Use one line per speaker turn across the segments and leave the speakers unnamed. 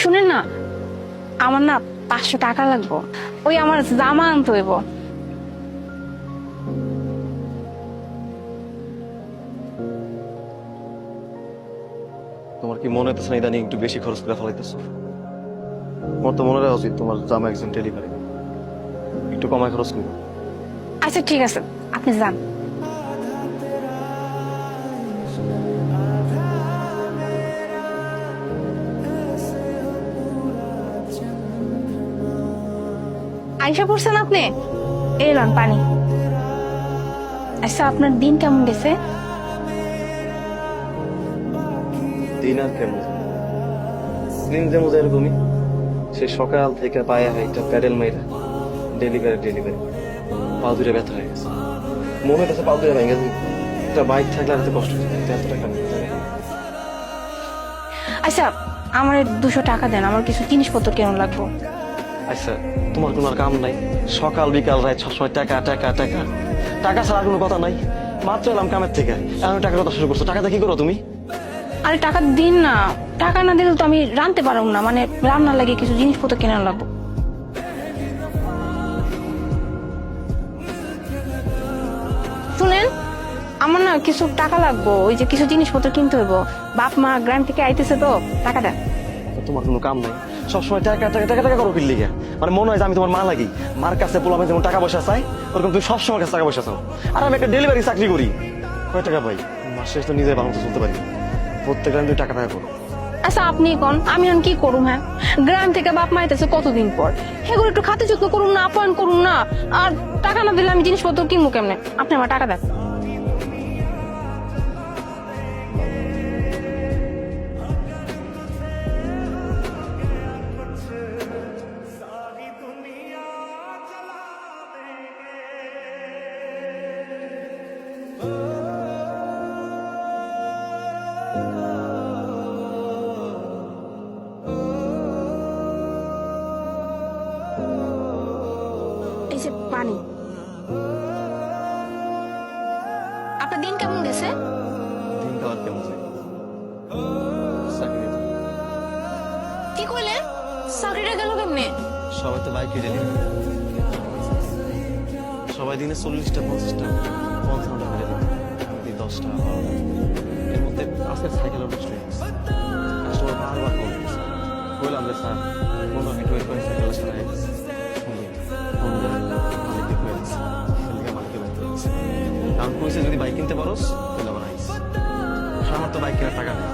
শুনেন না আমার না পাঁচশো টাকা লাগবো। ওই আমার জামা আনতে হইব।
তোমার কি মনে হইতেছে না ইদানিং একটু বেশি খরচ করে ফেলাইতেছো? তোমার তো মনে রাখা উচিত তোমার জামা একজন ডেলিভারি একটু কমায় খরচ করব।
আচ্ছা ঠিক আছে। আপনি যান। আইসা পড়ছেন আপনি? এলাম পানি। আচ্ছা আপনার দিন কেমন গেছে?
দিন আর কেমন? দিন যেমন এরকমই সে সকাল থেকে পায়ে হাইটা প্যাডেল মাইরা ডেলিভারি ডেলিভারি। পা দুটো ব্যথা হয়ে গেছে। মনে হইতেছে পা ভেঙে গেছে একটা বাইক থাকলে আর কষ্ট হতো এত টাকা
আচ্ছা আমার দুশো টাকা দেন আমার কিছু জিনিসপত্র কেমন লাগবো?
আচ্ছা তোমার কোনো আর কাম নাই? সকাল বিকাল রাত সবসময় টাকা টাকা টাকা। টাকা ছাড়া কোনো কথা নাই। মাত্র এলাম কামের থেকে। এখন টাকার কথা শুরু করছ। টাকাটা কি করো তুমি?
আরে টাকা দিন না। টাকা না দিলে তো আমি রানতে পারব না। মানে রান্নার লাগে কিছু জিনিসপত্র কেনার লাগবো। শুনেন আমার না কিছু টাকা লাগবো। ওই যে কিছু জিনিসপত্র কিনতে হইব। বাপ মা গ্রাম থেকে আইতেছে তো টাকাটা।
তোমার কোনো কাম নাই। সবসময় টাকা টাকা টাকা টাকা করো কিনলে মানে মনে হয় যে আমি তোমার মা লাগি। মার কাছে পোলামে যেমন টাকা পয়সা চাই, ওরকম তুমি সবসময় কাছে টাকা পয়সা চাও। আর আমি একটা ডেলিভারি চাকরি করি। কয় টাকা পাই মাস শেষ তো নিজে ভালো মতো চলতে পারি। প্রত্যেক টাইম তুমি টাকা টাকা করো।
আচ্ছা আপনি কোন? আমি এখন কি করুম হ্যাঁ? গ্রাম থেকে বাপ মা আইতেছে কতদিন পর? সেগুলো একটু খাতে যত্ন করুন না আপ্যায়ন করুন না। আর টাকা না দিলে আমি জিনিসপত্র কিনবো কেমনে? আপনি আমার টাকা দেন। আপনার দিন কেমন গেছে?
কেমন
কি কইলেন চাকরিটা গেল কেমনে?
সবাই তো বাইকে ডেলিভারি সবাই দিনে চল্লিশটা পঞ্চাশটা পঞ্চান্ন টাকা ডেলিভারি আমি দশটা এর মধ্যে আজকে সাইকেলের নষ্ট হয়ে গেছে কাস্টমার বারবার কল যে স্যার মিনিট ওয়েট করে সাইকেল কইছে যদি বাইক কিনতে পারোস তাহলে আমার আইস। আমার তো বাইক কেনার টাকা নেই।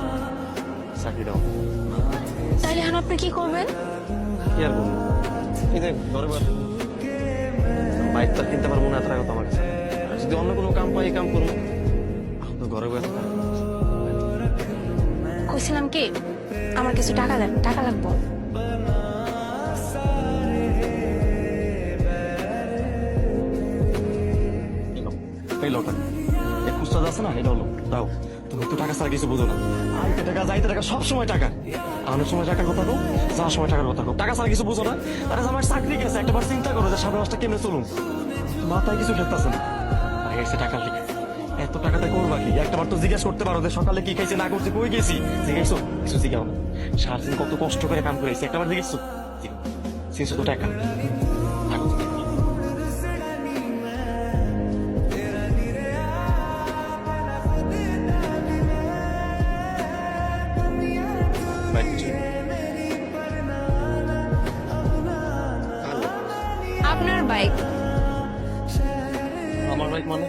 চাকরি দাও।
তাইলে এখন আপনি কি করবেন?
কি আর বলব? এই যে ঘরে বাইক তো কিনতে পারব না টাকা তো আমার কাছে। যদি অন্য কোনো কাম পাই এই কাম করব। এখন তো ঘরে বসে।
কইছিলাম কি আমার কিছু টাকা দেন টাকা লাগবো।
নাও, এই লো টাকা এই খুচরা আছে না এটা হলো দাও তুমি তো টাকা ছাড়া কিছু বুঝো না আইতে টাকা যাইতে টাকা সব টাকা অনেক সময় টাকার কথা কো যাওয়ার সময় টাকার কথা কো টাকা ছাড়া কিছু বুঝো না আরে আমার চাকরি গেছে একটা বার চিন্তা করো যে সামনে মাসটা কেমনে চলুন মাথায় কিছু খেলতেছে না আর এসে লিখে এত টাকাতে করবা কি একটাবার তো জিজ্ঞেস করতে পারো যে সকালে কি খাইছে না করছে কই গেছি জিজ্ঞেসো কিছু জিজ্ঞাও না সারাদিন কত কষ্ট করে কাম করেছি একটাবার জিজ্ঞেসো তিনশো টাকা
আপনার বাইক
আমার বাইক মানে?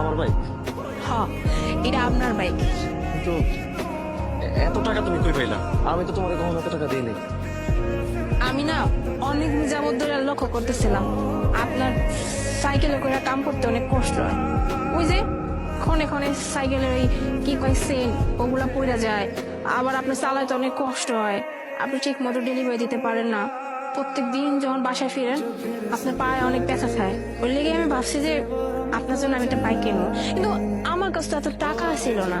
আমার বাইক
হ্যাঁ এটা আপনার বাইক
কিন্তু এত টাকা তুমি কই পাইলা? আমি তো তোমার কখনো এত টাকা দিই নাই।
আমি না অনেক যাবত ধরে লক্ষ্য করতেছিলাম। আপনার সাইকেলে করে কাম করতে অনেক কষ্ট হয়। ওই যে ক্ষণে ক্ষণে সাইকেলের ওই কি কয় সেন ওগুলো পড়ে যায়। আবার আপনার চালাতে অনেক কষ্ট হয়। আপনি ঠিক মতো ডেলিভারি দিতে পারেন না। প্রত্যেক দিন যখন বাসায় ফিরেন, আপনার পায়ে অনেক ব্যথা খায় ওই লেগে আমি ভাবছি যে আপনার জন্য আমি একটা বাইক কিনবো। কিন্তু আমার কাছে তো এত টাকা ছিল না।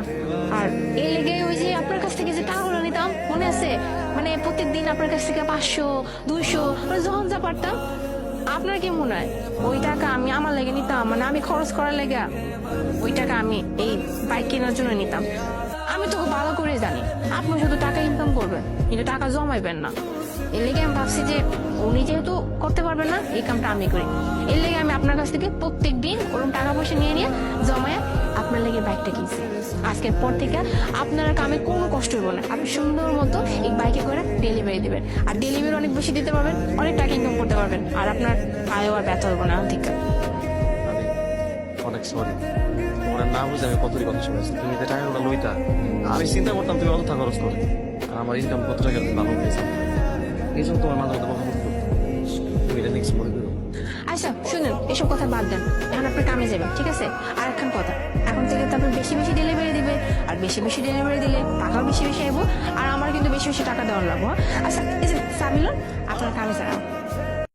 আর এই লেগে ওই যে আপনার কাছ থেকে যে টাকাগুলো নিতাম, মনে আছে? মানে প্রত্যেক দিন আপনার কাছ থেকে পাঁচশো, দুইশো মানে যখন যা পারতাম আপনার কি মনে হয়? ওই টাকা আমি আমার লেগে নিতাম? মানে আমি খরচ করার লেগে ওই টাকা আমি এই বাইক কেনার জন্য নিতাম। আমি তোকে ভালো করে জানি। আপনি শুধু টাকা ইনকাম করবেন, কিন্তু টাকা জমাইবেন না। এর লেগে আমি ভাবছি যে উনি যেহেতু করতে পারবেন না, এই কামটা আমি করি। এর লেগে আমি আপনার কাছ থেকে প্রত্যেক দিন ওরকম টাকা পয়সা নিয়ে নিয়ে জমায় আপনার লেগে বাইকটা কিনছি। আজকের পর থেকে আপনার কামে কোনো কষ্ট হইব না। আপনি সুন্দর মতো এই বাইকে করে ডেলিভারি দিবেন। আর ডেলিভারি অনেক বেশি দিতে পারবেন, অনেক টাকা ইনকাম করতে পারবেন। আর আপনার আয়ও আর ব্যথা হইব না, ঠিক
অনেক সরি না বুঝে আমি কতই কথা শুনেছি? তুমি যে টাকাগুলো লইতা, আমি চিন্তা করতাম তুমি অত খরচ করে। আর আমার ইনকাম কত টাকা ভালো পেয়েছ? এই জন্য তোমার মধ্যে কথা বলতে তুমি এটা নেক্সট মনে করো।
আচ্ছা শুনুন, এসব কথা বাদ দেন। এখন আপনি কামে যাবেন ঠিক আছে? আর একখান কথা। এখন থেকে তো আপনি বেশি বেশি ডেলিভারি দিবে। আর বেশি বেশি ডেলিভারি দিলে টাকাও বেশি বেশি আইব, আর আমার কিন্তু বেশি বেশি টাকা দেওয়ার লাগবো হ্যাঁ? আচ্ছা আপনার কামে যান।